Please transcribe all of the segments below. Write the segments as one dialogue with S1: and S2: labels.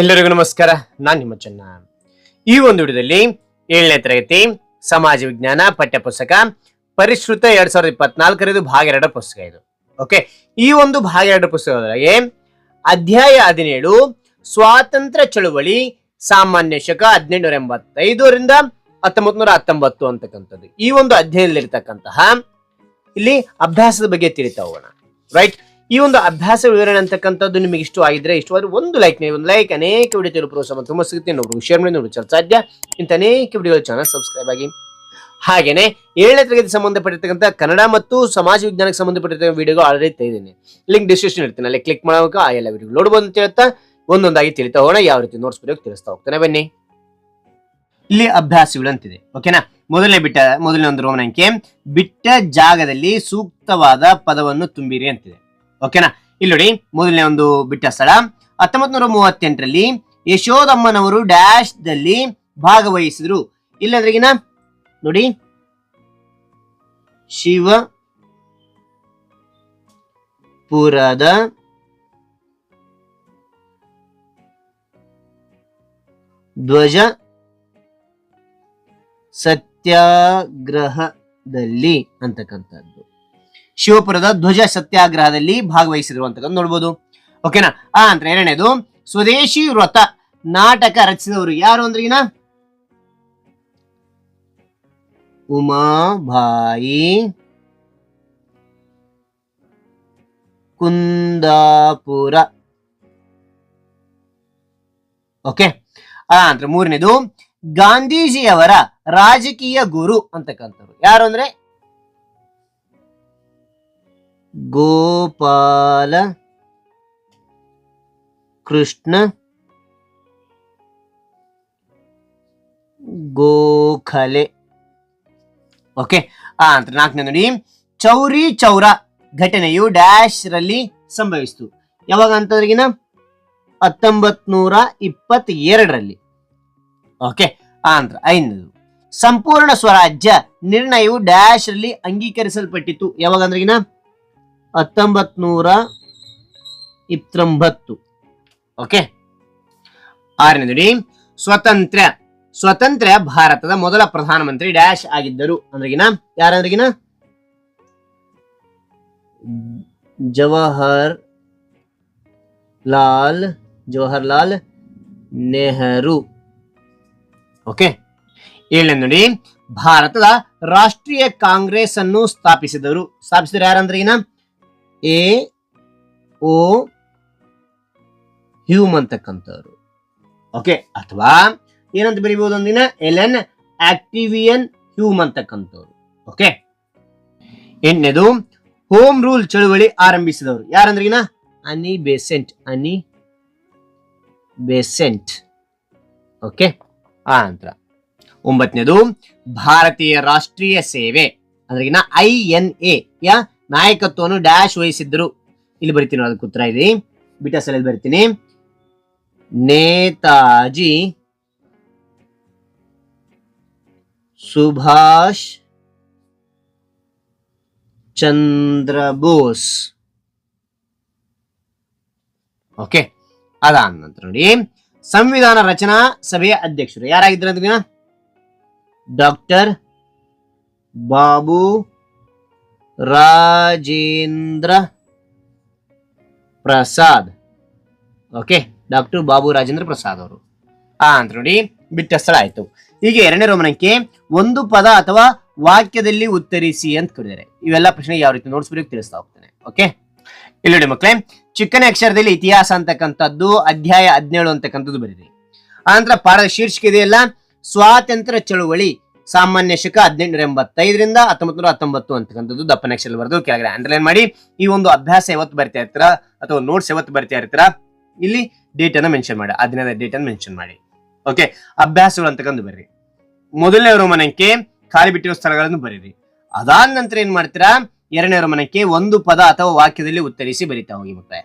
S1: ಎಲ್ಲರಿಗೂ ನಮಸ್ಕಾರ. ನಾನು ನಿಮ್ಮ ಚೆನ್ನ. ಈ ಒಂದು ವಿಡಿಯೋದಲ್ಲಿ ಏಳನೇ ತರಗತಿ ಸಮಾಜ ವಿಜ್ಞಾನ ಪಠ್ಯ ಪುಸ್ತಕ ಪರಿಷ್ಕೃತ ಎರಡ್ ಸಾವಿರದ ಇಪ್ಪತ್ನಾಲ್ಕರದು ಭಾಗ ಎರಡು ಪುಸ್ತಕ ಇದು. ಓಕೆ ಈ ಒಂದು ಭಾಗ ಎರಡು ಪುಸ್ತಕದೊಳಗೆ ಅಧ್ಯಾಯ ಹದಿನೇಳು, ಸ್ವಾತಂತ್ರ್ಯ ಚಳುವಳಿ ಸಾಮಾನ್ಯ ಶಕ ಹದಿನೆಂಟುನೂರ ಎಂಬತ್ತೈದರಿಂದ ಹತ್ತೊಂಬತ್ತು ನೂರ ಹತ್ತೊಂಬತ್ತು ಅಂತಕ್ಕಂಥದ್ದು. ಈ ಒಂದು ಅಧ್ಯಯನದಲ್ಲಿರ್ತಕ್ಕಂತಹ ಇಲ್ಲಿ ಅಭ್ಯಾಸದ ಬಗ್ಗೆ ತಿಳಿತಾ ಹೋಗೋಣ. ರೈಟ್ ಈ ಒಂದು ಅಭ್ಯಾಸ ವಿವರಣೆ ಅಂತಕ್ಕಂಥದ್ದು ನಿಮಗೆ ಇಷ್ಟ ಆಗಿದ್ರೆ ಇಷ್ಟವಾದ್ರೆ ಒಂದು ಲೈಕ್ ನೀವು ಒಂದು ಲೈಕ್ ಅನೇಕ ವಿಡಿಯೋ ತಲುಪುವ ಪ್ರೋತ್ಸಾಹ ತುಂಬ ಸಿಗುತ್ತೆ. ನೋಡಿ ಶೇರ್ ಮಾಡಿ ನೋಡಿ ಸಾಧ್ಯ ಇಂಥ ಅನೇಕ ವಿಡಿಯೋ ಚಾನಲ್ ಸಬ್ಸ್ಕ್ರೈಬ್ ಆಗಿ. ಹಾಗೇನೆ, ಏಳನೇ ತರಗತಿ ಸಂಬಂಧಪಟ್ಟಿರ್ತಕ್ಕಂಥ ಕನ್ನಡ ಮತ್ತು ಸಮಾಜ ವಿಜ್ಞಾನಕ್ಕೆ ಸಂಬಂಧಪಟ್ಟಿರ್ತಕ್ಕಂಥ ವಿಡಿಯೋ ಆಲ್ರೆಡಿ ತೆಗೆದಿದ್ದೀನಿ. ಲಿಂಕ್ ಡಿಸ್ಕ್ರಿಪ್ಷನ್ ಇರ್ತೀನಿ. ಅಲ್ಲಿ ಕ್ಲಿಕ್ ಮಾಡೋಕೆ ಆ ಎಲ್ಲ ವಿಡಿಯೋ ನೋಡ್ಬೋದು ಅಂತ ಹೇಳ್ತಾ, ಒಂದೊಂದಾಗಿ ತಿಳಿತಾ ಹೋಗೋಣ. ಯಾವ ರೀತಿ ನೋಟ್ಸ್ ಬರೆಯೋಕೆ ತಿಳಿಸ್ತಾ ಹೋಗ್ತಾನೆ. ಬನ್ನಿ. ಇಲ್ಲಿ ಅಭ್ಯಾಸಗಳು ಅಂತಿದೆ ಓಕೆನಾ ಮೊದಲನೇ ಬಿಟ್ಟ, ಮೊದಲನೇ ಒಂದು ರೋಮನ್ ಬಿಟ್ಟ ಜಾಗದಲ್ಲಿ ಸೂಕ್ತವಾದ ಪದವನ್ನು ತುಂಬಿರಿ ಅಂತಿದೆ ಓಕೆನಾ? ಇಲ್ಲಿ ನೋಡಿ, ಮೊದಲನೇ ಒಂದು ಬಿಟ್ಟ ಸ್ಥಳ. ಹತ್ತೊಂಬತ್ ನೂರ ಮೂವತ್ತೆಂಟರಲ್ಲಿ ಯಶೋದಮ್ಮನವರು ಡ್ಯಾಶ್ ದಲ್ಲಿ ಭಾಗವಹಿಸಿದ್ರು. ಇಲ್ಲದ್ರಗಿನ, ನೋಡಿ, ಶಿವ ಪುರದ ಧ್ವಜ ಸತ್ಯಾಗ್ರಹದಲ್ಲಿ ಅಂತಕ್ಕಂಥದ್ದು. ಶಿವಪುರದ ಧ್ವಜ ಸತ್ಯಾಗ್ರಹದಲ್ಲಿ ಭಾಗವಹಿಸಿದ್ರು ಅಂತಕ್ಕಂಥ ನೋಡ್ಬೋದು ಓಕೆನಾ ಆ ಅಂತ ಎರಡನೇದು, ಸ್ವದೇಶಿ ವ್ರತ ನಾಟಕ ರಚಿಸಿದವರು ಯಾರು ಅಂದ್ರಿಗಿನ ಉಮಾಬಾಯಿ, ಕುಂದಾಪುರ. ಓಕೆ ಆ ಅಂದ್ರೆ ಮೂರನೇದು, ಗಾಂಧೀಜಿಯವರ ರಾಜಕೀಯ ಗುರು ಅಂತಕ್ಕಂಥವ್ರು ಯಾರು ಅಂದ್ರೆ? ಗೋಪಾಲ ಕೃಷ್ಣ ಗೋಖಲೆ. ಓಕೆ ಆ ಅಂತ ನಾಲ್ಕನೇ ನೋಡಿ. ಚೌರಿ ಚೌರ ಘಟನೆಯು ಡ್ಯಾಶ್ ರಲ್ಲಿ ಸಂಭವಿಸಿತು. ಯಾವಾಗ ಅಂತದ್ರಿಗಿನ? ಹತ್ತೊಂಬತ್ ನೂರ ಇಪ್ಪತ್ತೆರಡರಲ್ಲಿ ಓಕೆ ಆಂಧ್ರ ಐನದು ಸಂಪೂರ್ಣ ಸ್ವರಾಜ್ಯ ನಿರ್ಣಯವು ಡ್ಯಾಶ್ ರಲ್ಲಿ ಅಂಗೀಕರಿಸಲ್ಪಟ್ಟಿತ್ತು. ಯಾವಾಗ ಅಂದ್ರಿಗಿನ? ಹತ್ತೊಂಬತ್ ನೂರ ಇಪ್ಪತ್ತೊಂಬತ್ತು. ಓಕೆ ಆರನೇ ನೋಡಿ. ಸ್ವತಂತ್ರ ಸ್ವತಂತ್ರ ಭಾರತದ ಮೊದಲ ಪ್ರಧಾನಮಂತ್ರಿ ಡ್ಯಾಶ್ ಆಗಿದ್ದರು. ಅಂದ್ರಗಿನ ಯಾರಂದ್ರಗಿನ ಜವಾಹರ್ ಲಾಲ್, ಜವಾಹರ್ಲಾಲ್ ನೆಹರು. ಓಕೆ ಏಳನೇ ನೋಡಿ. ಭಾರತದ ರಾಷ್ಟ್ರೀಯ ಕಾಂಗ್ರೆಸ್ ಅನ್ನು ಸ್ಥಾಪಿಸಿದರು. ಸ್ಥಾಪಿಸಿದ್ರು ಯಾರಂದ್ರಿಗಿನ ಎ, ಓ ಹ್ಯೂಮ್ ಅಂತಕ್ಕಂಥವ್ರು. ಓಕೆ ಅಥವಾ ಏನಂತ ಬರಿಬಹುದು ಒಂದಿನ? ಎಲೆನ್ ಆಕ್ಟಿವಿಯನ್ ಹ್ಯೂಮ್ ಅಂತಕ್ಕಂಥವ್ರು. ಓಕೆ ಎಂಟನೇದು, ಹೋಮ್ ರೂಲ್ ಚಳುವಳಿ ಆರಂಭಿಸಿದವರು. ಯಾರಂದ್ರಿಗಿನ Annie Besant. Annie Besant. Okay ಆ ನಂತರ. ಒಂಬತ್ತನೇದು ಭಾರತೀಯ ರಾಷ್ಟ್ರೀಯ ಸೇವೆ. ಅಂದ್ರಿಗಿನ ಐ ಎನ್ ಎ. ಯ? ನಾಯಕತ್ವವನ್ನು ಡ್ಯಾಶ್ ವಹಿಸಿದ್ರು ಇಲ್ಲಿ ಬರಿತೀನಿ ಅದಕ್ಕೆ ಉತ್ತರ. ಇಲ್ಲಿ ಬಿಟ ಬರ್ತೀನಿ. ನೇತಾಜಿ, ಸುಭಾಷ್ ಚಂದ್ರ ಬೋಸ್. ಓಕೆ, ಅದಾದ ನಂತರ ನೋಡಿ. ಸಂವಿಧಾನ ರಚನಾ ಸಭೆಯ ಅಧ್ಯಕ್ಷರು ಯಾರಾಗಿದ್ರು ಅಂದ್ರೆ doctor Babu Rajendra Prasad. Okay doctor Babu Rajendra Prasad ಅವರು. ಆ, ಅಂತ ನೋಡಿ ಬಿಟ್ಟ ಸ್ಥಳ ಆಯ್ತು. ಹೀಗೆ ಎರಡನೇ ರೋಮನಕ್ಕೆ ಒಂದು ಪದ ಅಥವಾ ವಾಕ್ಯದಲ್ಲಿ ಉತ್ತರಿಸಿ ಅಂತ ಕೊಡಿದ್ದಾರೆ ಇವೆಲ್ಲ ಪ್ರಶ್ನೆ ಯಾವ ರೀತಿ ನೋಡ್ಸ್ಬೇಕು ತಿಳಿಸ್ತಾ ಹೋಗ್ತೇನೆ. ಓಕೆ ಇಲ್ಲಿ ನೋಡಿ ಮಕ್ಕಳೇ, ಚಿಕ್ಕನೇ ಅಕ್ಷರದಲ್ಲಿ ಇತಿಹಾಸ ಅಂತಕ್ಕಂಥದ್ದು, ಅಧ್ಯಾಯ ಹದಿನೇಳು ಅಂತಕ್ಕಂಥದ್ದು ಬರೀರಿ. ಆನಂತರ ಪಾಠದ ಶೀರ್ಷಿಕೆ ಇದೆಯಲ್ಲ, ಸ್ವಾತಂತ್ರ್ಯ ಚಳುವಳಿ ಸಾಮಾನ್ಯ ಶಕ ಹದಿನೆಂಟುನೂರ ಎಂಬತ್ತೈದರಿಂದ ಹತ್ತೊಂಬತ್ತು ನೂರ ಹತ್ತೊಂಬತ್ತು ಅಂತಕ್ಕಂಥದ್ದು ದಪ್ಪ ಅಕ್ಷರ ಬರೆದು ಕೆಳಗಡೆ ಅಂಡರ್ಲೈನ್ ಮಾಡಿ, ಈ ಒಂದು ಅಭ್ಯಾಸ ಯಾವತ್ತು ಬರ್ತಾ ಇರ್ತೀರಾ ಅಥವಾ ನೋಟ್ಸ್ ಯಾವತ್ತು ಬರ್ತಾ ಇರ್ತೀರಾ, ಇಲ್ಲಿ ಡೇಟ್ ಅನ್ನ ಮೆನ್ಷನ್ ಮಾಡಿ ಆ ದಿನದ ಡೇಟ್ ಅನ್ನು ಮೆನ್ಷನ್ ಮಾಡಿ. ಓಕೆ ಅಭ್ಯಾಸಗಳು ಅಂತಕ್ಕಂದು ಬರ್ರಿ. ಮೊದಲನೇ ರೋಮನಕ್ಕೆ ಖಾಲಿ ಬಿಟ್ಟಿರೋ ಸ್ಥಳಗಳನ್ನು ಬರೀರಿ. ಅದಾದ ನಂತರ ಏನ್ ಮಾಡ್ತೀರಾ? ಎರಡನೇ ರೋಮನಕ್ಕೆ ಒಂದು ಪದ ಅಥವಾ ವಾಕ್ಯದಲ್ಲಿ ಉತ್ತರಿಸಿ ಬರಿತಾ ಹೋಗಿ ಮತ್ತೆ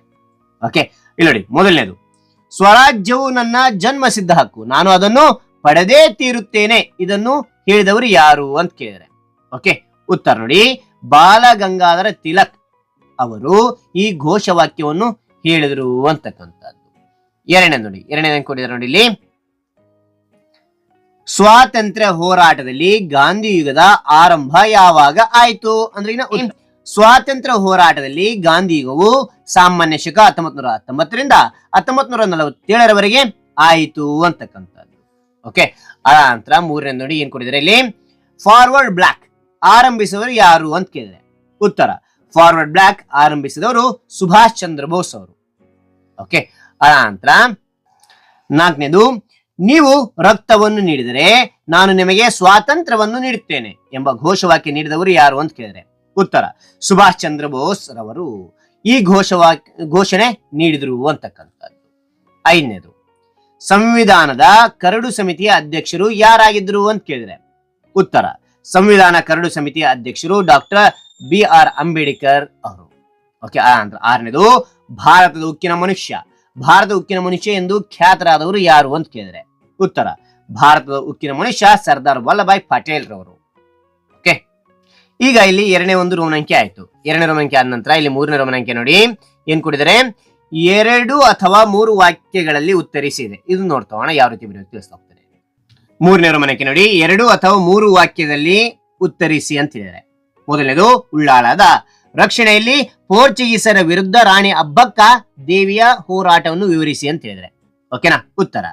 S1: ಓಕೆ ಇಲ್ಲಿ ನೋಡಿ, ಮೊದಲನೇದು. ಸ್ವರಾಜ್ಯವು ನನ್ನ ಜನ್ಮ ಸಿದ್ಧ ಹಕ್ಕು. ನಾನು ಅದನ್ನು ಪಡೆದೇ ತೀರುತ್ತೇನೆ. ಇದನ್ನು ಹೇಳಿದವರು ಯಾರು ಅಂತ ಕೇಳಿದ್ರೆ. ಓಕೆ ಉತ್ತರ ನೋಡಿ. ಬಾಲಗಂಗಾಧರ ತಿಲಕ್ ಅವರು ಈ ಘೋಷವಾಕ್ಯವನ್ನು ಹೇಳಿದರು ಅಂತಕ್ಕಂಥದ್ದು. ಎರಡನೇ ನೋಡಿ. ಎರಡನೇ ಕೊಟ್ಟಿದ್ದಾರೆ ನೋಡಿ ಇಲ್ಲಿ. ಸ್ವಾತಂತ್ರ್ಯ ಹೋರಾಟದಲ್ಲಿ ಗಾಂಧಿ ಯುಗದ ಆರಂಭ ಯಾವಾಗ ಆಯ್ತು? ಅಂದ್ರೆ ಸ್ವಾತಂತ್ರ್ಯ ಹೋರಾಟದಲ್ಲಿ ಗಾಂಧಿ ಯುಗವು ಸಾಮಾನ್ಯ ಶಕ ಹತ್ತೊಂಬತ್ ನೂರ ಹತ್ತೊಂಬತ್ತರಿಂದ ಹತ್ತೊಂಬತ್ ನೂರ ನಲವತ್ತೇಳರವರೆಗೆ ಆಯಿತು ಅಂತಕ್ಕಂಥದ್ದು. ಓಕೆ ಆ ನಂತರ ಮೂರನೇ ನೋಡಿ ಏನ್ ಕೊಟ್ಟಿದ್ದಾರೆ ಇಲ್ಲಿ? ಫಾರ್ವರ್ಡ್ ಬ್ಲಾಕ್ ಆರಂಭಿಸಿದವರು ಯಾರು ಅಂತ ಕೇಳಿದ್ರೆ ಉತ್ತರ. ಫಾರ್ವರ್ಡ್ ಬ್ಲಾಕ್ ಆರಂಭಿಸಿದವರು ಸುಭಾಷ್ ಚಂದ್ರ ಬೋಸ್ ಅವರು. ಓಕೆ ಆ ನಂತರ ನಾಲ್ಕನೇದು, ನೀವು ರಕ್ತವನ್ನು ನೀಡಿದರೆ ನಾನು ನಿಮಗೆ ಸ್ವಾತಂತ್ರ್ಯವನ್ನು ನೀಡುತ್ತೇನೆ ಎಂಬ ಘೋಷವಾಕ್ಯ ನೀಡಿದವರು ಯಾರು ಅಂತ ಕೇಳಿದ್ರೆ? ಉತ್ತರ. ಸುಭಾಷ್ ಚಂದ್ರ ಬೋಸ್ ರವರು ಈ ಘೋಷವಾಕ್ಯ ಘೋಷಣೆ ನೀಡಿದ್ರು ಅಂತಕ್ಕಂಥದ್ದು. ಐದನೇದು ಸಂವಿಧಾನದ ಕರಡು ಸಮಿತಿಯ ಅಧ್ಯಕ್ಷರು ಯಾರಾಗಿದ್ರು ಅಂತ ಕೇಳಿದ್ರೆ ಉತ್ತರ, ಸಂವಿಧಾನ ಕರಡು ಸಮಿತಿಯ ಅಧ್ಯಕ್ಷರು ಡಾಕ್ಟರ್ ಬಿ ಆರ್ ಅಂಬೇಡ್ಕರ್ ಅವರು. ಓಕೆ ಆರನೇದು, ಭಾರತದ ಉಕ್ಕಿನ ಮನುಷ್ಯ. ಭಾರತದ ಉಕ್ಕಿನ ಮನುಷ್ಯ ಎಂದು ಖ್ಯಾತರಾದವರು ಯಾರು ಅಂತ ಕೇಳಿದ್ರೆ ಉತ್ತರ, ಭಾರತದ ಉಕ್ಕಿನ ಮನುಷ್ಯ ಸರ್ದಾರ್ ವಲ್ಲಭಾಯ್ ಪಟೇಲ್ ರವರು. ಓಕೆ ಈಗ ಇಲ್ಲಿ ಎರಡನೇ ಒಂದು ರೋಮನಂಕೆ ಆಯ್ತು. ಎರಡನೇ ರೋಮನಂಕೆ ಆದ ನಂತರ ಇಲ್ಲಿ ಮೂರನೇ ರೋಮನಂಕೆ ನೋಡಿ, ಏನ್ ಕೊಟ್ಟಿದ್ದಾರೆ? ಎರಡು ಅಥವಾ ಮೂರು ವಾಕ್ಯಗಳಲ್ಲಿ ಉತ್ತರಿಸಿದೆ ಇದು. ನೋಡ್ತಾವಣ ಯಾವ ರೀತಿ ಬರೆಯೋದು ತಿಳಿಸ್ತಾ ಹೋಗ್ತಾರೆ ಮೂರನೇ ಮನೆಗೆ ನೋಡಿ, ಎರಡು ಅಥವಾ ಮೂರು ವಾಕ್ಯದಲ್ಲಿ ಉತ್ತರಿಸಿ ಅಂತ ಹೇಳಿದ್ದಾರೆ. ಮೊದಲನೇದು, ಉಳ್ಳಾಳದ ರಕ್ಷಣೆಯಲ್ಲಿ ಪೋರ್ಚುಗೀಸರ ವಿರುದ್ಧ ರಾಣಿ ಅಬ್ಬಕ್ಕ ದೇವಿಯ ಹೋರಾಟವನ್ನು ವಿವರಿಸಿ ಅಂತ ಹೇಳಿದರೆ ಓಕೆನಾ? ಉತ್ತರ.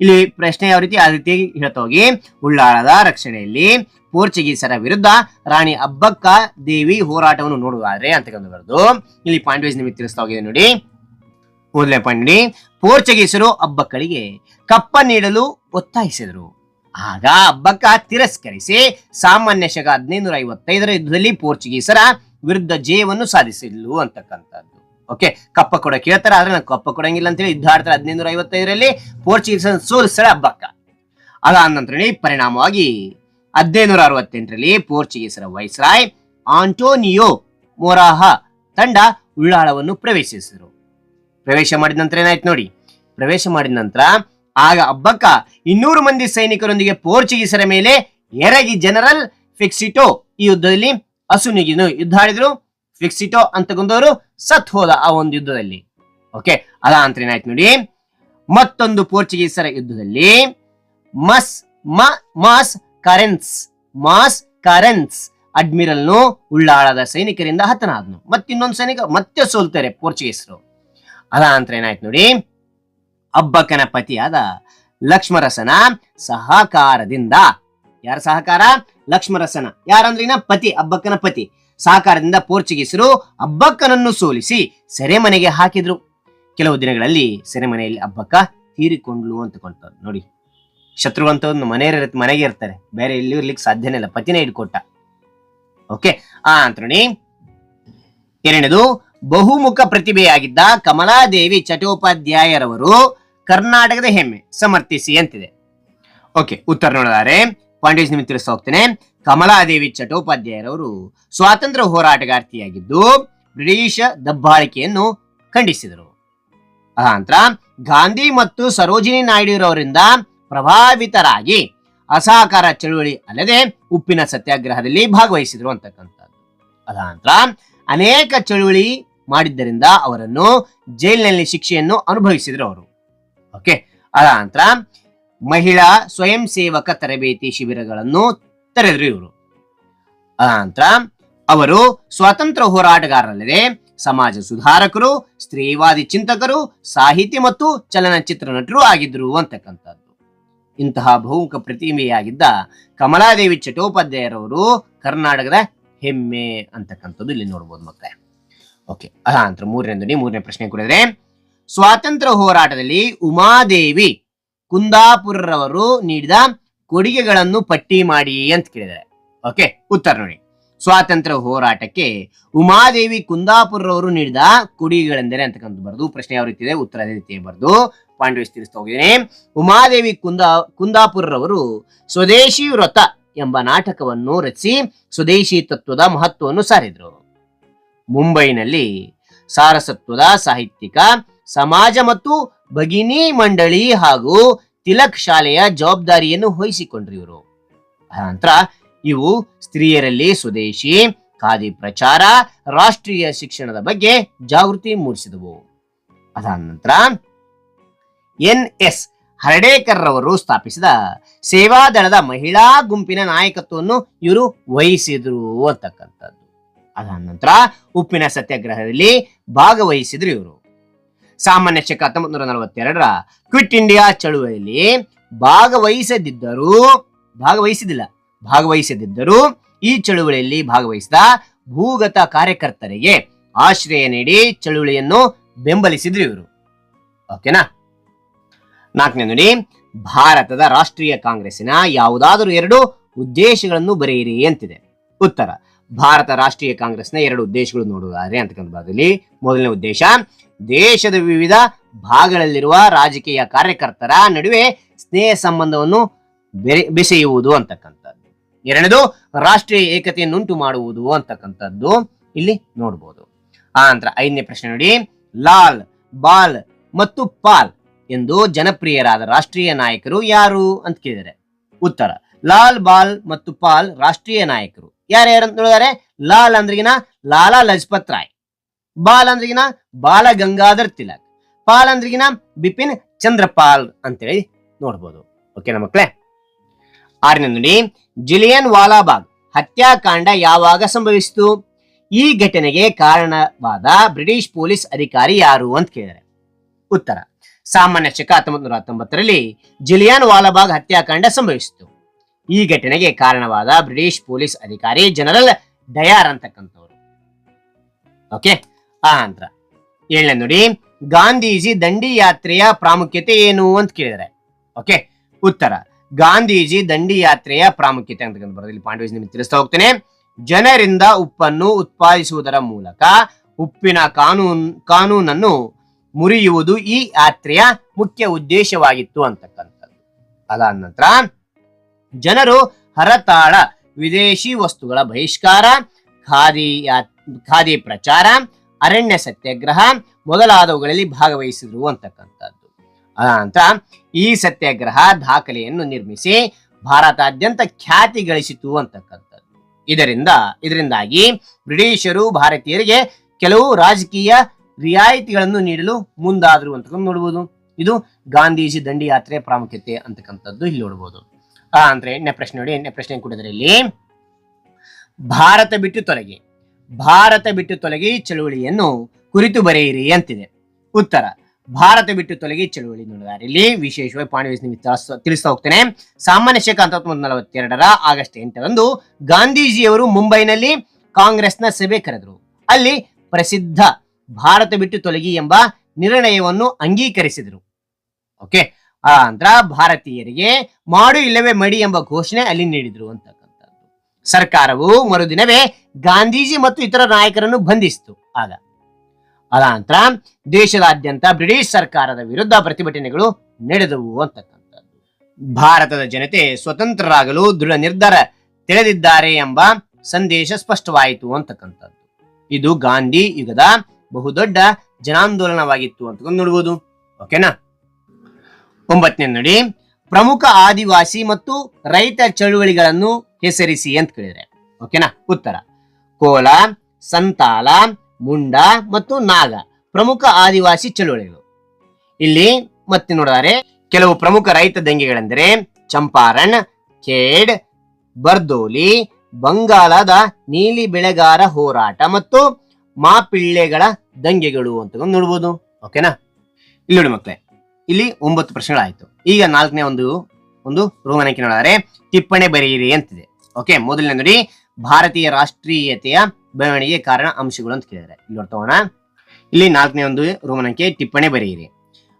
S1: ಇಲ್ಲಿ ಪ್ರಶ್ನೆ ಯಾವ ರೀತಿ, ಆ ರೀತಿ ಹೇಳ್ತಾ ಹೋಗಿ, ಉಳ್ಳಾಳದ ರಕ್ಷಣೆಯಲ್ಲಿ ಪೋರ್ಚುಗೀಸರ ವಿರುದ್ಧ ರಾಣಿ ಅಬ್ಬಕ್ಕ ದೇವಿ ಹೋರಾಟವನ್ನು ನೋಡುವಾದ್ರೆ ಕಂಡು ಬರೆದು ಇಲ್ಲಿ ಪಾಯಿಂಟ್ ನಿಮಗೆ ತಿಳಿಸ್ತಾ ಹೋಗಿದೆ ನೋಡಿ. ಮೊದಲನೇ ಪಂಡಿ ಪೋರ್ಚುಗೀಸರು ಹಬ್ಬಕ್ಕಳಿಗೆ ಕಪ್ಪ ನೀಡಲು ಒತ್ತಾಯಿಸಿದರು. ಆಗ ಹಬ್ಬಕ್ಕ ತಿರಸ್ಕರಿಸಿ ಸಾಮಾನ್ಯ ಶಕ ಹದಿನೈದುನೂರ ಐವತ್ತೈದರ ಯುದ್ಧದಲ್ಲಿ ಪೋರ್ಚುಗೀಸರ ವಿರುದ್ಧ ಜಯವನ್ನು ಸಾಧಿಸಿದ್ಲು ಅಂತಕ್ಕಂಥದ್ದು. ಓಕೆ ಕಪ್ಪ ಕೂಡ ಕೇಳ್ತಾರೆ, ಆದ್ರೆ ನಾನು ಕಪ್ಪ ಕೊಡಂಗಿಲ್ಲ ಅಂತೇಳಿ ಯುದ್ಧ ಆಡ್ತಾರೆ ಹದಿನೈನೂರ ಐವತ್ತೈದರಲ್ಲಿ ಪೋರ್ಚುಗೀಸ್ ಸೋಲಿಸ್ತಾಳೆ ಹಬ್ಬಕ್ಕ. ಅದಾದ ನಂತರ ಪರಿಣಾಮವಾಗಿ ಹದಿನೈದುನೂರ ಅರವತ್ತೆಂಟರಲ್ಲಿ ಪೋರ್ಚುಗೀಸರ ವೈಸ್ರಾಯ್ ಆಂಟೋನಿಯೋ ಮೊರಾಹ ತಂಡ ಉಳ್ಳಾಳವನ್ನು ಪ್ರವೇಶಿಸಿದರು. ಪ್ರವೇಶ ಮಾಡಿದ ನಂತರ ಏನಾಯ್ತು ನೋಡಿ. ಪ್ರವೇಶ ಮಾಡಿದ ನಂತರ ಆಗ ಅಬ್ಬಕ್ಕ ಇನ್ನೂರು ಮಂದಿ ಸೈನಿಕರೊಂದಿಗೆ ಪೋರ್ಚುಗೀಸರ ಮೇಲೆ ಎರಗಿ ಜನರಲ್ ಫಿಕ್ಸಿಟೋ ಈ ಯುದ್ಧದಲ್ಲಿ ಅಸುನಿಗಿನು ಯುದ್ಧ ಆಡಿದ್ರು ಫಿಕ್ಸಿಟೋ ಅಂತಕೊಂಡವರು ಸತ್ ಹೋದ ಆ ಒಂದು ಯುದ್ಧದಲ್ಲಿ. ಓಕೆ ಅದ ಅಂತ ಏನಾಯ್ತು ನೋಡಿ. ಮತ್ತೊಂದು ಪೋರ್ಚುಗೀಸರ ಯುದ್ಧದಲ್ಲಿ ಮಸ್, ಮ, ಮಾಸ್ ಕರೆನ್ಸ್ ಮಾಸ್ ಕರೆನ್ಸ್ ಅಡ್ಮಿರಲ್ನು ಉಳ್ಳಾಳದ ಸೈನಿಕರಿಂದ ಹತನಾದ್ನು. ಮತ್ತಿನ್ನೊಂದು ಸೈನಿಕ, ಮತ್ತೆ ಸೋಲ್ತಾರೆ ಪೋರ್ಚುಗೀಸರು. ಅದ ಅಂತ ಏನಾಯ್ತು ನೋಡಿ? ಅಬ್ಬಕ್ಕನ ಪತಿಯಾದ ಲಕ್ಷ್ಮರಸನ ಸಹಕಾರದಿಂದ. ಯಾರ ಸಹಕಾರ? ಲಕ್ಷ್ಮರಸನ. ಯಾರಂದ್ರಿನ ಪತಿ ಅಬ್ಬಕ್ಕನ ಪತಿ ಸಹಕಾರದಿಂದ ಪೋರ್ಚುಗೀಸರು ಅಬ್ಬಕ್ಕನನ್ನು ಸೋಲಿಸಿ ಸೆರೆಮನೆಗೆ ಹಾಕಿದ್ರು. ಕೆಲವು ದಿನಗಳಲ್ಲಿ ಸೆರೆಮನೆಯಲ್ಲಿ ಅಬ್ಬಕ್ಕ ತೀರಿಕೊಂಡ್ಲು ಅಂತಕೊಂತ ನೋಡಿ, ಶತ್ರು ಅಂತ ಒಂದು ಮನೆ ಮನೆಗೆ ಇರ್ತಾರೆ. ಬೇರೆ ಎಲ್ಲಿ ಇರ್ಲಿಕ್ಕೆ ಸಾಧ್ಯನೇ ಇಲ್ಲ. ಪತಿನೇ ಹಿಡ್ಕೊಟ್ಟ. ಓಕೆ ಆ ಅಂತ ನೋಡಿ. ಎರಡನೇದು ಬಹುಮುಖ ಪ್ರತಿಭೆಯಾಗಿದ್ದ ಕಮಲಾದೇವಿ ಚಟೋಪಾಧ್ಯಾಯರವರು ಕರ್ನಾಟಕದ ಹೆಮ್ಮೆ ಸಮರ್ಥಿಸಿ ಅಂತಿದೆ. ಓಕೆ, ಉತ್ತರ ನೋಡಿದಾರೆ ಪಾಂಡೇಜ್ ನಿಮಗೆ ತಿಳಿಸ್ತಾ ಹೋಗ್ತೇನೆ ಕಮಲಾದೇವಿ ಚಟೋಪಾಧ್ಯಾಯರವರು ಸ್ವಾತಂತ್ರ್ಯ ಹೋರಾಟಗಾರ್ತಿಯಾಗಿದ್ದು ಬ್ರಿಟಿಷ ದಬ್ಬಾಳಿಕೆಯನ್ನು ಖಂಡಿಸಿದರು. ಅನಂತರ ಗಾಂಧಿ ಮತ್ತು ಸರೋಜಿನಿ ನಾಯ್ಡುರವರಿಂದ ಪ್ರಭಾವಿತರಾಗಿ ಅಸಹಕಾರ ಚಳುವಳಿ ಅಲ್ಲದೆ ಉಪ್ಪಿನ ಸತ್ಯಾಗ್ರಹದಲ್ಲಿ ಭಾಗವಹಿಸಿದ್ರು ಅಂತಕ್ಕಂಥದ್ದು. ಅದಾನಂತರ ಅನೇಕ ಚಳುವಳಿ ಮಾಡಿದ್ದರಿಂದ ಅವರನ್ನು ಜೈಲಿನಲ್ಲಿ ಶಿಕ್ಷೆಯನ್ನು ಅನುಭವಿಸಿದರು ಅವರು. ಓಕೆ ಅದಾನಂತರ ಮಹಿಳಾ ಸ್ವಯಂ ಸೇವಕ ತರಬೇತಿ ಶಿಬಿರಗಳನ್ನು ತೆರೆದರು ಇವರು. ಅದಾನಂತರ ಅವರು ಸ್ವಾತಂತ್ರ್ಯ ಹೋರಾಟಗಾರರಲ್ಲದೆ ಸಮಾಜ ಸುಧಾರಕರು, ಸ್ತ್ರೀವಾದಿ ಚಿಂತಕರು, ಸಾಹಿತಿ ಮತ್ತು ಚಲನಚಿತ್ರ ನಟರು ಆಗಿದ್ರು ಅಂತಕ್ಕಂಥದ್ದು. ಇಂತಹ ಬಹುಮುಖ ಪ್ರತಿಮೆಯಾಗಿದ್ದ ಕಮಲಾದೇವಿ ಚಟೋಪಾಧ್ಯಾಯರವರು ಕರ್ನಾಟಕದ ಹೆಮ್ಮೆ ಅಂತಕ್ಕಂಥದ್ದು ಇಲ್ಲಿ ನೋಡ್ಬೋದು ಮಕ್ಕಳೇ. ಓಕೆ ಅದಾನಂತರ ಮೂರನೇದು ಮೂರನೇ ಪ್ರಶ್ನೆ ಕೊಡಿದ್ರೆ, ಸ್ವಾತಂತ್ರ್ಯ ಹೋರಾಟದಲ್ಲಿ ಉಮಾದೇವಿ ಕುಂದಾಪುರರವರು ನೀಡಿದ ಕೊಡುಗೆಗಳನ್ನು ಪಟ್ಟಿ ಮಾಡಿ ಅಂತ ಕೇಳಿದ್ದಾರೆ. ಓಕೆ, ಉತ್ತರ ನೋಡಿ. ಸ್ವಾತಂತ್ರ್ಯ ಹೋರಾಟಕ್ಕೆ ಉಮಾದೇವಿ ಕುಂದಾಪುರರವರು ನೀಡಿದ ಕೊಡುಗೆಗಳೆಂದರೆ ಅಂತಕ್ಕಂಥ ಬರೆದು, ಪ್ರಶ್ನೆ ಯಾವ ರೀತಿ ಇದೆ? ಉತ್ತರ ಅದೇ ರೀತಿ ಬರೆದು. ಪಾಯಿಂಟ್ ತಿಳಿಸ್ತಾ ಹೋಗಿದ್ದೀನಿ. ಉಮಾದೇವಿ ಕುಂದಾ, ಕುಂದಾಪುರರವರು ಸ್ವದೇಶಿ ವ್ರತ ಎಂಬ ನಾಟಕವನ್ನು ರಚಿಸಿ, ಸ್ವದೇಶಿ ತತ್ವದ ಮಹತ್ವವನ್ನು ಸಾರಿದರು. ಮುಂಬೈನಲ್ಲಿ ಸಾರಸತ್ವದ ಸಾಹಿತ್ಯಿಕ, ಸಮಾಜ ಮತ್ತು ಭಗಿನಿ ಮಂಡಳಿ ಹಾಗೂ ತಿಲಕ್ ಶಾಲೆಯ ಜವಾಬ್ದಾರಿಯನ್ನು ವಹಿಸಿಕೊಂಡ್ರು ಇವರು ನಂತರ ಇವು ಸ್ತ್ರೀಯರಲ್ಲಿ ಸ್ವದೇಶಿ, ಖಾದಿ ಪ್ರಚಾರ, ರಾಷ್ಟ್ರೀಯ ಶಿಕ್ಷಣದ ಬಗ್ಗೆ ಜಾಗೃತಿ ಮೂಡಿಸಿದವು. ಅದಾದ ನಂತರ ಎನ್ ಎಸ್ ಹರಡೇಕರ್ ರವರು ಸ್ಥಾಪಿಸಿದ ಸೇವಾದಳದ ಮಹಿಳಾ ಗುಂಪಿನ ನಾಯಕತ್ವವನ್ನು ಇವರು ವಹಿಸಿದ್ರು ಅಂತಕ್ಕಂಥದ್ದು. ಅದಾದ ನಂತರ ಉಪ್ಪಿನ ಸತ್ಯಾಗ್ರಹದಲ್ಲಿ ಭಾಗವಹಿಸಿದ್ರು ಇವರು. ಸಾಮಾನ್ಯ ಶಕ ಹತ್ತೊಂಬತ್ತು ನೂರ ನಲವತ್ತೆರಡರ ಕ್ವಿಟ್ ಇಂಡಿಯಾ ಚಳುವಳಿಯಲ್ಲಿ ಭಾಗವಹಿಸದಿದ್ದರೂ ಭಾಗವಹಿಸಿದಿಲ್ಲ ಭಾಗವಹಿಸದಿದ್ದರೂ ಈ ಚಳುವಳಿಯಲ್ಲಿ ಭಾಗವಹಿಸಿದ ಭೂಗತ ಕಾರ್ಯಕರ್ತರಿಗೆ ಆಶ್ರಯ ನೀಡಿ ಚಳುವಳಿಯನ್ನು ಬೆಂಬಲಿಸಿದ್ರು ಇವರು. ಓಕೆನಾ? ನಾಲ್ಕನೇ ನೋಡಿ, ಭಾರತದ ರಾಷ್ಟ್ರೀಯ ಕಾಂಗ್ರೆಸ್ಸಿನ ಯಾವುದಾದರೂ ಎರಡು ಉದ್ದೇಶಗಳನ್ನು ಬರೆಯಿರಿ ಅಂತಿದೆ. ಉತ್ತರ ಭಾರತ ರಾಷ್ಟ್ರೀಯ ಕಾಂಗ್ರೆಸ್ನ ಎರಡು ಉದ್ದೇಶಗಳು ನೋಡುವುದಾದ್ರೆ ಅಂತಕ್ಕಂಥ ಭಾಗದಲ್ಲಿ ಮೊದಲನೇ ಉದ್ದೇಶ, ದೇಶದ ವಿವಿಧ ಭಾಗಗಳಲ್ಲಿರುವ ರಾಜಕೀಯ ಕಾರ್ಯಕರ್ತರ ನಡುವೆ ಸ್ನೇಹ ಸಂಬಂಧವನ್ನು ಬೆಸೆಯುವುದು ಅಂತಕ್ಕಂಥದ್ದು. ಎರಡನೇದು, ರಾಷ್ಟ್ರೀಯ ಏಕತೆಯನ್ನುಂಟು ಮಾಡುವುದು ಅಂತಕ್ಕಂಥದ್ದು ಇಲ್ಲಿ ನೋಡಬಹುದು ಆ ನಂತರ ಐದನೇ ಪ್ರಶ್ನೆ ನೋಡಿ, ಲಾಲ್, ಬಾಲ್ ಮತ್ತು ಪಾಲ್ ಎಂದು ಜನಪ್ರಿಯರಾದ ರಾಷ್ಟ್ರೀಯ ನಾಯಕರು ಯಾರು ಅಂತ ಕೇಳಿದರೆ ಉತ್ತರ, ಲಾಲ್, ಬಾಲ್ ಮತ್ತು ಪಾಲ್ ರಾಷ್ಟ್ರೀಯ ನಾಯಕರು. ಯಾರ್ಯಾರು ಅಂತ ಹೇಳಿದಾರೆ ಲಾಲ್ ಅಂದ್ರಿಗಿನ ಲಾಲಾ ಲಜಪತ್ ರಾಯ್, ಬಾಲ್ ಅಂದ್ರಿಗಿನ ಬಾಲ ಗಂಗಾಧರ್ ತಿಲಕ್, ಪಾಲ್ ಅಂದ್ರಿಗಿನ ಬಿಪಿನ್ ಚಂದ್ರಪಾಲ್ ಅಂತೇಳಿ ನೋಡ್ಬೋದು. ಓಕೆನಾ ಮಕ್ಕಳೇ ಆರನೇ ನೋಡಿ, ಜಿಲಿಯನ್ ವಾಲಾಬಾಗ್, ಹತ್ಯಾಕಾಂಡ ಯಾವಾಗ ಸಂಭವಿಸಿತು? ಈ ಘಟನೆಗೆ ಕಾರಣವಾದ ಬ್ರಿಟಿಷ್ ಪೊಲೀಸ್ ಅಧಿಕಾರಿ ಯಾರು ಅಂತ ಕೇಳಿದರೆ. ಉತ್ತರ, ಸಾಮಾನ್ಯ ಶಕ ಹತ್ತೊಂಬತ್ತು ನೂರ ಹತ್ತೊಂಬತ್ತರಲ್ಲಿ ಜಿಲಿಯನ್ ವಾಲಾಬಾಗ್ ಹತ್ಯಾಕಾಂಡ ಸಂಭವಿಸಿತು. ಈ ಘಟನೆಗೆ ಕಾರಣವಾದ ಬ್ರಿಟಿಷ್ ಪೊಲೀಸ್ ಅಧಿಕಾರಿ ಜನರಲ್ ಡಯಾರ್ ಅಂತಕ್ಕಂಥವ್ರು. ಓಕೆ ಆ ನಂತರ ಏಳನೇ ನೋಡಿ, ಗಾಂಧೀಜಿ ದಂಡಿ ಯಾತ್ರೆಯ ಪ್ರಾಮುಖ್ಯತೆ ಏನು ಅಂತ ಕೇಳಿದರೆ ಓಕೆ ಉತ್ತರ, ಗಾಂಧೀಜಿ ದಂಡಿ ಯಾತ್ರೆಯ ಪ್ರಾಮುಖ್ಯತೆ ಅಂತಕ್ಕಂಥ ಬರೋದು ಇಲ್ಲಿ ಪಾಂಡವೇಜ್ ನಿಮಗೆ ತಿಳಿಸ್ತಾ ಹೋಗ್ತೇನೆ. ಜನರಿಂದ ಉಪ್ಪನ್ನು ಉತ್ಪಾದಿಸುವುದರ ಮೂಲಕ ಉಪ್ಪಿನ ಕಾನೂನ್, ಕಾನೂನನ್ನು ಮುರಿಯುವುದು ಈ ಯಾತ್ರೆಯ ಮುಖ್ಯ ಉದ್ದೇಶವಾಗಿತ್ತು ಅಂತಕ್ಕಂಥದ್ದು. ಅದಾದ ನಂತರ ಜನರು ಹರತಾಳ ವಿದೇಶಿ ವಸ್ತುಗಳ ಬಹಿಷ್ಕಾರ, ಖಾದಿ ಖಾದಿ ಪ್ರಚಾರ, ಅರಣ್ಯ ಸತ್ಯಾಗ್ರಹ ಮೊದಲಾದವುಗಳಲ್ಲಿ ಭಾಗವಹಿಸಿದ್ರು ಅಂತಕ್ಕಂಥದ್ದು. ಈ ಸತ್ಯಾಗ್ರಹ ದಾಖಲೆಯನ್ನು ನಿರ್ಮಿಸಿ ಭಾರತಾದ್ಯಂತ ಖ್ಯಾತಿ ಗಳಿಸಿತು ಅಂತಕ್ಕಂಥದ್ದು. ಇದರಿಂದ, ಇದರಿಂದಾಗಿ ಬ್ರಿಟಿಷರು ಭಾರತೀಯರಿಗೆ ಕೆಲವು ರಾಜಕೀಯ ರಿಯಾಯಿತಿಗಳನ್ನು ನೀಡಲು ಮುಂದಾದರು ಅಂತ ನೋಡಬಹುದು ಇದು ಗಾಂಧೀಜಿ ದಂಡಿ ಯಾತ್ರೆ ಪ್ರಾಮುಖ್ಯತೆ ಅಂತಕ್ಕಂಥದ್ದು ಇಲ್ಲಿ ನೋಡಬಹುದು ಅಂದ್ರೆ ಎಂಟನೇ ಪ್ರಶ್ನೆ ನೋಡಿ ಎಂಟನೇ ಪ್ರಶ್ನೆ ಕೊಟ್ಟಿದ್ರೆ ಇಲ್ಲಿ? ಭಾರತ ಬಿಟ್ಟು ತೊಲಗಿ. ಭಾರತ ಬಿಟ್ಟು ತೊಲಗಿ ಚಳುವಳಿಯನ್ನು ಕುರಿತು ಬರೆಯಿರಿ ಅಂತಿದೆ. ಉತ್ತರ, ಭಾರತ ಬಿಟ್ಟು ತೊಲಗಿ ಚಳುವಳಿ ನೋಡಿದಾರೆ ಇಲ್ಲಿ ವಿಶೇಷವಾಗಿ ಪಾಂಡವೇಶ್ ನಿಮಗೆ ತಿಳಿಸ್ತಾ- ತಿಳಿಸ್ತಾ ಹೋಗ್ತೇನೆ. ಸಾಮಾನ್ಯ ಶೇಖ ಹತ್ತೊಂಬತ್ತು ನಲವತ್ತೆರಡರ ಆಗಸ್ಟ್ ಎಂಟರಂದು ಗಾಂಧೀಜಿಯವರು ಮುಂಬೈನಲ್ಲಿ ಕಾಂಗ್ರೆಸ್ನ ಸಭೆ ಕರೆದರು. ಅಲ್ಲಿ ಪ್ರಸಿದ್ಧ ಭಾರತ ಬಿಟ್ಟು ತೊಲಗಿ ಎಂಬ ನಿರ್ಣಯವನ್ನು ಅಂಗೀಕರಿಸಿದರು. ಓಕೆ? ನಂತರ ಭಾರತೀಯರಿಗೆ ಮಾಡು ಇಲ್ಲವೇ ಮಡಿ ಎಂಬ ಘೋಷಣೆ ಅಲ್ಲಿ ನೀಡಿದ್ರು ಅಂತಕ್ಕಂಥದ್ದು. ಸರ್ಕಾರವು ಮರುದಿನವೇ ಗಾಂಧೀಜಿ ಮತ್ತು ಇತರ ನಾಯಕರನ್ನು ಬಂಧಿಸಿತು. ಆಗ ಅದಾನಂತರ ದೇಶದಾದ್ಯಂತ ಬ್ರಿಟಿಷ್ ಸರ್ಕಾರದ ವಿರುದ್ಧ ಪ್ರತಿಭಟನೆಗಳು ನಡೆದವು ಅಂತಕ್ಕಂಥದ್ದು. ಭಾರತದ ಜನತೆ ಸ್ವತಂತ್ರರಾಗಲು ದೃಢ ನಿರ್ಧಾರ ತಿಳಿದಿದ್ದಾರೆ ಎಂಬ ಸಂದೇಶ ಸ್ಪಷ್ಟವಾಯಿತು ಅಂತಕ್ಕಂಥದ್ದು. ಇದು ಗಾಂಧಿ ಯುಗದ ಬಹುದೊಡ್ಡ ಜನಾಂದೋಲನವಾಗಿತ್ತು ಅಂತ ನೋಡ್ಬೋದು. ಓಕೆನಾ? ಒಂಬತ್ತನೇ ನೋಡಿ, ಪ್ರಮುಖ ಆದಿವಾಸಿ ಮತ್ತು ರೈತ ಚಳುವಳಿಗಳನ್ನು ಹೆಸರಿಸಿ ಅಂತ ಕೇಳಿದ್ರೆ. ಓಕೆನಾ ಉತ್ತರ. ಕೋಲ, ಸಂತಾಲ, ಮುಂಡ ಮತ್ತು ನಾಗ ಪ್ರಮುಖ ಆದಿವಾಸಿ ಚಳುವಳಿಗಳು. ಇಲ್ಲಿ ಮತ್ತೆ ನೋಡಿದರೆ, ಕೆಲವು ಪ್ರಮುಖ ರೈತ ದಂಗೆಗಳೆಂದರೆ ಚಂಪಾರಣ್ ಖೇಡ್, ಬರ್ದೋಲಿ ಬಂಗಾಲದ ನೀಲಿ ಬೆಳೆಗಾರ ಹೋರಾಟ ಮತ್ತು ಮಾಪಿಳ್ಳೆಗಳ ದಂಗೆಗಳು ಅಂತ ನೋಡ್ಬೋದು. ಓಕೆನಾ ಇಲ್ಲಿ ನೋಡಿ ಮಕ್ಕಳೇ ಇಲ್ಲಿ ಒಂಬತ್ತು ಪ್ರಶ್ನೆಗಳಾಯ್ತು ಈಗ ನಾಲ್ಕನೇ ಒಂದು ಒಂದು ರೋಮನಕ್ಕೆ ನೋಡಿದರೆ ಟಿಪ್ಪಣಿ ಬರೆಯಿರಿ ಅಂತಿದೆ. ಓಕೆ ಮೊದಲನೇ ನೋಡಿ, ಭಾರತೀಯ ರಾಷ್ಟ್ರೀಯತೆಯ ಬೆಳವಣಿಗೆ ಕಾರಣ ಅಂಶಗಳು ಅಂತ ಕೇಳಿದರೆ. ಇಲ್ಲಿ ನೋಡ್ತೋಣ ಇಲ್ಲಿ ನಾಲ್ಕನೇ ಒಂದು ರೋಮನಕ್ಕೆ ಟಿಪ್ಪಣಿ ಬರೆಯಿರಿ.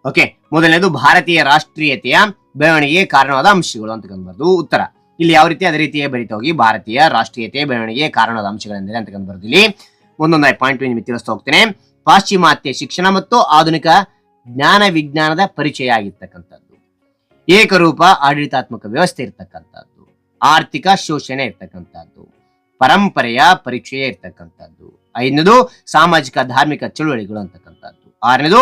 S1: ಓಕೆ ಮೊದಲನೇದು ಭಾರತೀಯ ರಾಷ್ಟ್ರೀಯತೆಯ ಬೆಳವಣಿಗೆ ಕಾರಣವಾದ ಅಂಶಗಳು ಅಂತ ಕಂಡ್ಬಾರ್ದು ಉತ್ತರ. ಇಲ್ಲಿ ಯಾವ ರೀತಿ, ಅದೇ ರೀತಿಯ ಬರೀತಾ ಹೋಗಿ, ಭಾರತೀಯ ರಾಷ್ಟ್ರೀಯತೆಯ ಬೆಳವಣಿಗೆ ಕಾರಣವಾದ ಅಂಶಗಳೆಂದರೆ ಅಂತ ಕಂಡ್ಬಾರ್ದು ಇಲ್ಲಿ. ಒಂದೊಂದು ಪಾಯಿಂಟ್ ತಿಳಿಸ್ತಾ ಹೋಗ್ತೇನೆ. ಪಾಶ್ಚಿಮಾತ್ಯ ಶಿಕ್ಷಣ ಮತ್ತು ಆಧುನಿಕ ಜ್ಞಾನ ವಿಜ್ಞಾನದ ಪರಿಚಯ ಆಗಿರ್ತಕ್ಕಂಥದ್ದು ಏಕರೂಪ ಆಡಳಿತಾತ್ಮಕ ವ್ಯವಸ್ಥೆ ಇರ್ತಕ್ಕಂಥದ್ದು. ಆರ್ಥಿಕ ಶೋಷಣೆ ಇರ್ತಕ್ಕಂಥದ್ದು. ಪರಂಪರೆಯ ಪರಿಚಯ ಇರ್ತಕ್ಕಂಥದ್ದು. ಐದನೇದು ಸಾಮಾಜಿಕ ಧಾರ್ಮಿಕ ಚಳುವಳಿಗಳು ಅಂತಕ್ಕಂಥದ್ದು. ಆರನೇದು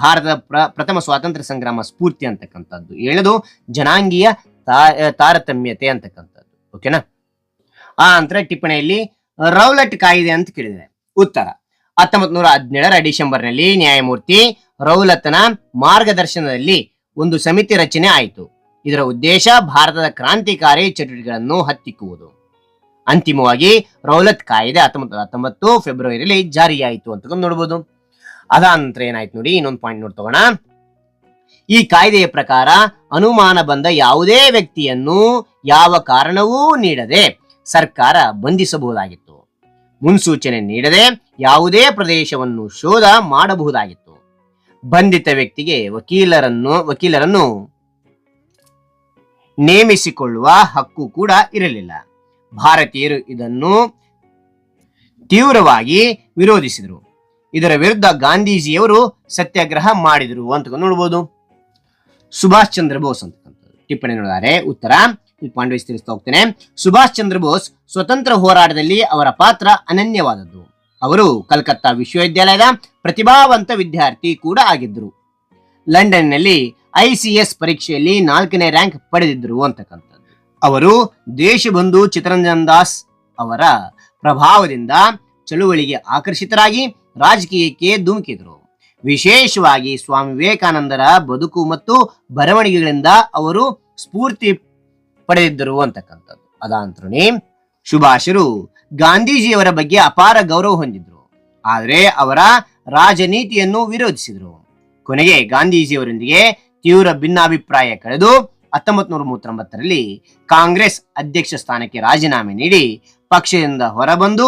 S1: ಭಾರತದ ಪ್ರ, ಪ್ರಥಮ ಸ್ವಾತಂತ್ರ್ಯ ಸಂಗ್ರಾಮ ಸ್ಫೂರ್ತಿ ಅಂತಕ್ಕಂಥದ್ದು. ಏಳನೇದು ಜನಾಂಗೀಯ ತಾರತಮ್ಯತೆ ಅಂತಕ್ಕಂಥದ್ದು. ಓಕೆನಾ? ಆ ನಂತರ ಟಿಪ್ಪಣಿಯಲ್ಲಿ ರೌಲಟ್ ಕಾಯಿದೆ ಅಂತ ಕೇಳಿದೆ ಉತ್ತರ ಹತ್ತೊಂಬತ್ ನೂರ ಹದಿನೇಳರ ಡಿಸೆಂಬರ್ನಲ್ಲಿ ನ್ಯಾಯಮೂರ್ತಿ ರೌಲತ್ನ ಮಾರ್ಗದರ್ಶನದಲ್ಲಿ ಒಂದು ಸಮಿತಿ ರಚನೆ ಆಯಿತು. ಇದರ ಉದ್ದೇಶ ಭಾರತದ ಕ್ರಾಂತಿಕಾರಿ ಚಟುವಟಿಕೆಗಳನ್ನು ಹತ್ತಿಕ್ಕುವುದು. ಅಂತಿಮವಾಗಿ ರೌಲತ್ ಕಾಯ್ದೆ ಹತ್ತೊಂಬತ್ತು ಹತ್ತೊಂಬತ್ತು ಫೆಬ್ರವರಿಯಲ್ಲಿ ಜಾರಿಯಾಯಿತು ಅಂತ ನೋಡ್ಬೋದು. ಅದಾದ ನಂತರ ಏನಾಯ್ತು ನೋಡಿ, ಇನ್ನೊಂದು ಪಾಯಿಂಟ್ ನೋಡ್ತೋಣ ಈ ಕಾಯ್ದೆಯ ಪ್ರಕಾರ ಅನುಮಾನ ಬಂದ ಯಾವುದೇ ವ್ಯಕ್ತಿಯನ್ನು ಯಾವ ಕಾರಣವೂ ನೀಡದೆ ಸರ್ಕಾರ ಬಂಧಿಸಬಹುದಾಗಿತ್ತು. ಮುನ್ಸೂಚನೆ ನೀಡದೆ ಯಾವುದೇ ಪ್ರದೇಶವನ್ನು ಶೋಧ ಮಾಡಬಹುದಾಗಿತ್ತು. ಬಂಧಿತ ವ್ಯಕ್ತಿಗೆ ವಕೀಲರನ್ನು ವಕೀಲರನ್ನು ನೇಮಿಸಿಕೊಳ್ಳುವ ಹಕ್ಕು ಕೂಡ ಇರಲಿಲ್ಲ. ಭಾರತೀಯರು ಇದನ್ನು ತೀವ್ರವಾಗಿ ವಿರೋಧಿಸಿದರು. ಇದರ ವಿರುದ್ಧ ಗಾಂಧೀಜಿಯವರು ಸತ್ಯಾಗ್ರಹ ಮಾಡಿದರು ಅಂತ ನೋಡ್ಬೋದು. ಸುಭಾಷ್ ಚಂದ್ರ ಬೋಸ್ ಅಂತ ಟಿಪ್ಪಣಿ ನೋಡಿದ್ದಾರೆ ಉತ್ತರ, ಈ ಪಾಯಿಂಟ್ ವೈಸ್ ತಿಳಿಸ್ತಾ ಹೋಗ್ತೇನೆ. ಸುಭಾಷ್ ಚಂದ್ರ ಬೋಸ್ ಸ್ವತಂತ್ರ ಹೋರಾಟದಲ್ಲಿ ಅವರ ಪಾತ್ರ ಅನನ್ಯವಾದದ್ದು. ಅವರು ಕಲ್ಕತ್ತಾ ವಿಶ್ವವಿದ್ಯಾಲಯದ ಪ್ರತಿಭಾವಂತ ವಿದ್ಯಾರ್ಥಿ ಕೂಡ ಆಗಿದ್ದರು. ಲಂಡನ್ನಲ್ಲಿ ಐಸಿಎಸ್ ಪರೀಕ್ಷೆಯಲ್ಲಿ ನಾಲ್ಕನೇ ರ್ಯಾಂಕ್ ಪಡೆದಿದ್ದರು ಅಂತಕ್ಕಂಥದ್ದು. ಅವರು ದೇಶಬಂಧು ಚಿತ್ತರಂಜನ್ ದಾಸ್ ಅವರ ಪ್ರಭಾವದಿಂದ ಚಳುವಳಿಗೆ ಆಕರ್ಷಿತರಾಗಿ ರಾಜಕೀಯಕ್ಕೆ ಧುಮುಕಿದ್ರು. ವಿಶೇಷವಾಗಿ ಸ್ವಾಮಿ ವಿವೇಕಾನಂದರ ಬದುಕು ಮತ್ತು ಬರವಣಿಗೆಗಳಿಂದ ಅವರು ಸ್ಫೂರ್ತಿ ಪಡೆದಿದ್ದರು ಅಂತಕ್ಕಂಥದ್ದು. ಅದಾಂತರಣಿ ಸುಭಾಷರು ಗಾಂಧೀಜಿಯವರ ಬಗ್ಗೆ ಅಪಾರ ಗೌರವ ಹೊಂದಿದ್ರು. ಆದರೆ ಅವರ ರಾಜನೀತಿಯನ್ನು ವಿರೋಧಿಸಿದರು. ಕೊನೆಗೆ ಗಾಂಧೀಜಿಯವರೊಂದಿಗೆ ತೀವ್ರ ಭಿನ್ನಾಭಿಪ್ರಾಯ ಕಳೆದು ಹತ್ತೊಂಬತ್ ನೂರ ಮೂವತ್ತೊಂಬತ್ತರಲ್ಲಿ ಕಾಂಗ್ರೆಸ್ ಅಧ್ಯಕ್ಷ ಸ್ಥಾನಕ್ಕೆ ರಾಜೀನಾಮೆ ನೀಡಿ ಪಕ್ಷದಿಂದ ಹೊರಬಂದು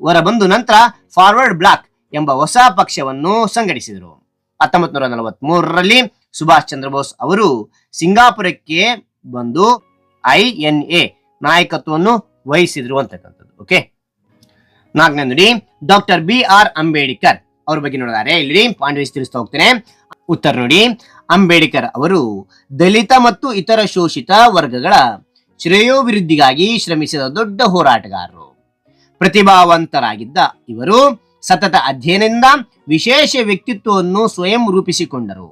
S1: ಹೊರಬಂದು ನಂತರ ಫಾರ್ವರ್ಡ್ ಬ್ಲಾಕ್ ಎಂಬ ಹೊಸ ಪಕ್ಷವನ್ನು ಸಂಘಟಿಸಿದರು. ಹತ್ತೊಂಬತ್ ನೂರ ನಲವತ್ತ್ ಮೂರರಲ್ಲಿ ಸುಭಾಷ್ ಚಂದ್ರ ಬೋಸ್ ಅವರು ಸಿಂಗಾಪುರಕ್ಕೆ ಬಂದು ಐ ಎನ್ ಎ ನಾಯಕತ್ವವನ್ನು ವಹಿಸಿದ್ರು ಅಂತಕ್ಕಂಥದ್ದು. ಓಕೆ? ನಾಲ್ಕನೇ ನೋಡಿ ಡಾಕ್ಟರ್ ಬಿ ಆರ್ ಅಂಬೇಡ್ಕರ್ ಅವ್ರ ಬಗ್ಗೆ ನೋಡಿದಾರೆ. ಇಲ್ಲಿ ಪಾಯಿಂಟ್ ವೈಸ್ ತಿಳಿಸ್ತಾ ಹೋಗ್ತೇನೆ. ಉತ್ತರ ನೋಡಿ, ಅಂಬೇಡ್ಕರ್ ಅವರು ದಲಿತ ಮತ್ತು ಇತರ ಶೋಷಿತ ವರ್ಗಗಳ ಶ್ರೇಯೋಭಿವೃದ್ಧಿಗಾಗಿ ಶ್ರಮಿಸಿದ ದೊಡ್ಡ ಹೋರಾಟಗಾರರು. ಪ್ರತಿಭಾವಂತರಾಗಿದ್ದ ಇವರು ಸತತ ಅಧ್ಯಯನದಿಂದ ವಿಶೇಷ ವ್ಯಕ್ತಿತ್ವವನ್ನು ಸ್ವಯಂ ರೂಪಿಸಿಕೊಂಡರು.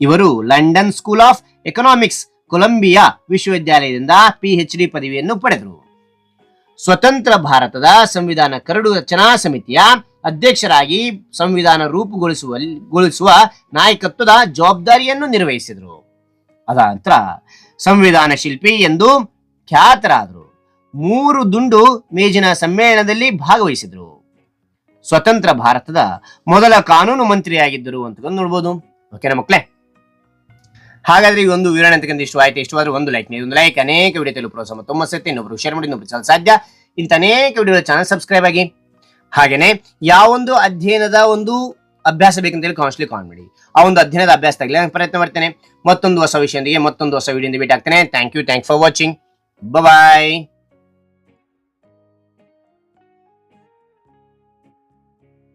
S1: ಇವರು London School of Economics, Columbia ವಿಶ್ವವಿದ್ಯಾಲಯದಿಂದ ಪಿಎಚ್ ಡಿ ಪದವಿಯನ್ನು ಪಡೆದರು. ಸ್ವತಂತ್ರ ಭಾರತದ ಸಂವಿಧಾನ ಕರಡು ರಚನಾ ಸಮಿತಿಯ ಅಧ್ಯಕ್ಷರಾಗಿ ಸಂವಿಧಾನ ರೂಪುಗೊಳಿಸುವ ಗೊಳಿಸುವ ನಾಯಕತ್ವದ ಜವಾಬ್ದಾರಿಯನ್ನು ನಿರ್ವಹಿಸಿದರು. ಅದ ನಂತರ ಸಂವಿಧಾನ ಶಿಲ್ಪಿ ಎಂದು ಖ್ಯಾತರಾದರು. ಮೂರು ದುಂಡು ಮೇಜಿನ ಸಮ್ಮೇಳನದಲ್ಲಿ ಭಾಗವಹಿಸಿದರು. ಸ್ವತಂತ್ರ ಭಾರತದ ಮೊದಲ ಕಾನೂನು ಮಂತ್ರಿಯಾಗಿದ್ದರು ಅಂತ ನೋಡ್ಬೋದು. ಓಕೆನಾ ಮಕ್ಕಳೇ ಹಾಗಾದ್ರೆ ಈ ಒಂದು ವಿವರಣೆ ಅಂತಕ್ಕಂಥ ಇಷ್ಟು ಇಷ್ಟವಾದ್ರೆ ಒಂದು ಲೈಕ್ ನೀವು ಒಂದು ಲೈಕ್ ಅನೇಕ ವಿಡಿಯೋ ತೆಲುಗು ಪ್ರೋತ್ಸಾಹ ಸತ್ಯ ಇನ್ನೊಬ್ರು ಶೇರ್ ಮಾಡಿ, ಇನ್ನೊಬ್ರು ಚಾನಲ್ ಸಾಧ್ಯ. ಇಂಥ ಅನೇಕ ವಿಡಿಯೋ ಚಾನಲ್ ಸಬ್ಸ್ಕ್ರೈಬ್ ಆಗಿ. ಹಾಗೇನೆ ಯಾವೊಂದು ಅಧ್ಯಯನದ ಒಂದು ಅಭ್ಯಾಸ ಬೇಕಂತ ಹೇಳಿ ಕಾನ್ಸ್ಟ್ಲಿ ಕಾನ್ ಮಾಡಿ. ಆ ಒಂದು ಅಧ್ಯಯನದ ಅಭ್ಯಾಸ ತಗಲಿ ನಾನು ಪ್ರಯತ್ನ ಮಾಡ್ತೇನೆ. ಮತ್ತೊಂದು ಹೊಸ ವಿಷಯದೊಂದಿಗೆ ಮತ್ತೊಂದು ಹೊಸ ವಿಡಿಯೋದಿಂದ ಭೇಟಿ ಆಗ್ತೇನೆ. Thank you thank for watching bye